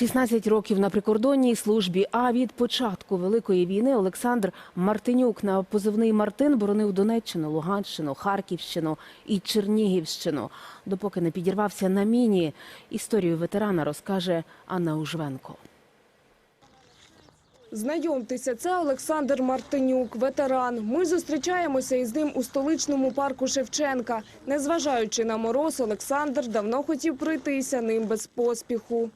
16 років на прикордонній службі. А від початку великої війни Олександр Мартинюк на позивний Мартин боронив Донеччину, Луганщину, Харківщину і Чернігівщину. Допоки не підірвався на міні. Історію ветерана розкаже Анна Ужвенко. Знайомтеся, це Олександр Мартинюк, ветеран. Ми зустрічаємося із ним у столичному парку Шевченка. Незважаючи на мороз, Олександр давно хотів пройтися ним без поспіху.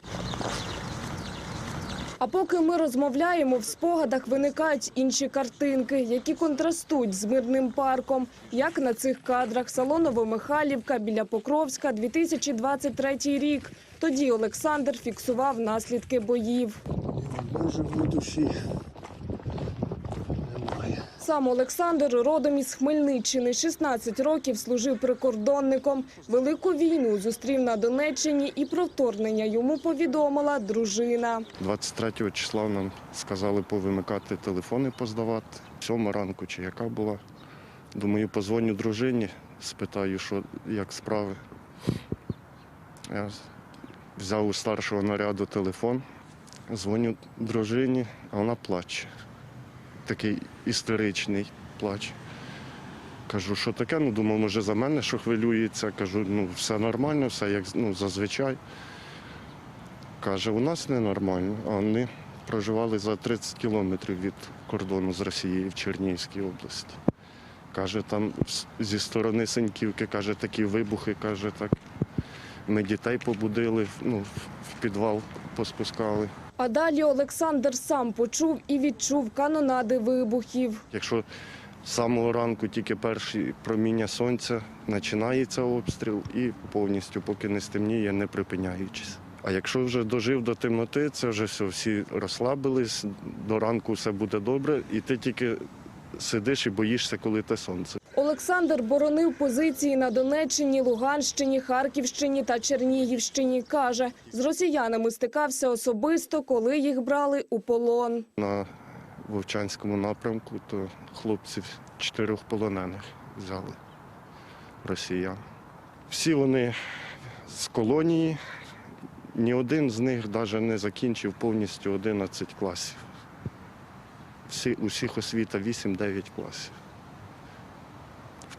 А поки ми розмовляємо, в спогадах виникають інші картинки, які контрастують з мирним парком, як на цих кадрах Салоново-Михайлівка біля Покровська, 2023 рік. Тоді Олександр фіксував наслідки боїв. Душі немає. Сам Олександр родом із Хмельниччини. 16 років служив прикордонником. Велику війну зустрів на Донеччині і про вторгнення йому повідомила дружина. 23 числа нам сказали повимикати телефони, поздавати. Сьома ранку чи яка була. Думаю, позвоню дружині, спитаю, що як справи. Я взяв у старшого наряду телефон, дзвоню дружині, а вона плаче. Такий істеричний плач. Кажу, що таке? Ну, думав, може за мене, що хвилюється. Кажу, ну все нормально, все як ну, зазвичай. Каже, у нас ненормально, а вони проживали за 30 кілометрів від кордону з Росією в Чернігівській області. Каже, там зі сторони Синьківки, каже, такі вибухи, каже, так. Ми дітей побудили, ну, в- підвал поспускали. А далі Олександр сам почув і відчув канонади вибухів. Якщо з самого ранку тільки перші проміння сонця починається обстріл і повністю, поки не стемніє, не припиняючись. А якщо вже дожив до темноти, це вже все, всі розслабились, до ранку все буде добре, і ти тільки сидиш і боїшся, коли те сонце. Олександр боронив позиції на Донеччині, Луганщині, Харківщині та Чернігівщині. Каже, з росіянами стикався особисто, коли їх брали у полон. На Вовчанському напрямку то хлопців чотирьох полонених взяли росіян. Всі вони з колонії, ні один з них навіть не закінчив повністю 11 класів. Всі, усіх освіта 8-9 класів.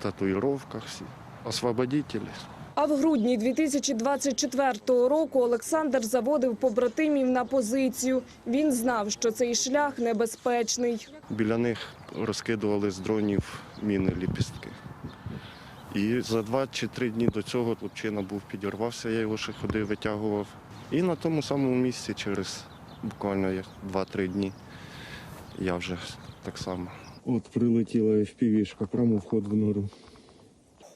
Татуїровках всі. Освободителі. А в грудні 2024 року Олександр заводив побратимів на позицію. Він знав, що цей шлях небезпечний. Біля них розкидували з дронів міни ліпістки. І за два чи три дні до цього хлопчина був підірвався, я його ще ходив, витягував. І на тому самому місці через буквально 2-3 дні я вже так само. От прилетіла FPV-шка прямо вход в нору.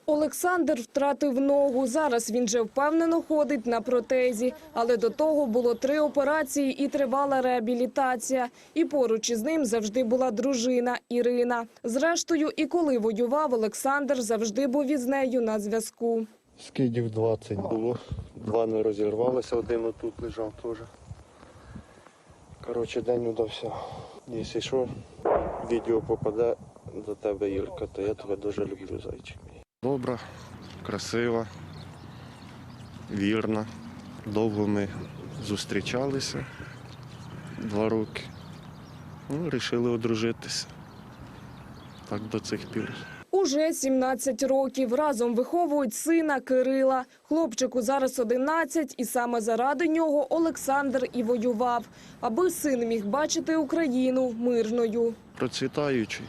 Олександр втратив ногу. Зараз він же впевнено ходить на протезі. Але до того було три операції і тривала реабілітація. І поруч із ним завжди була дружина Ірина. Зрештою, і коли воював, Олександр завжди був із нею на зв'язку. Скидів 20 було. Два не розірвалися, один отут лежав теж. Коротше, день удався. Якщо що, відео попаде до тебе, Юрка, то я тебе дуже люблю, зайчик мій. Добра, красива, вірна. Довго ми зустрічалися два роки. Ну, вирішили одружитися. Так до цих пір. Уже 17 років. Разом виховують сина Кирила. Хлопчику зараз 11, і саме заради нього Олександр і воював, аби син міг бачити Україну мирною. Процвітаючий,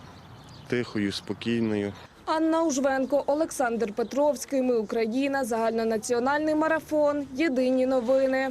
тихою, спокійною. Анна Ужвенко, Олександр Петровський. Ми Україна. Загальнонаціональний марафон. Єдині новини.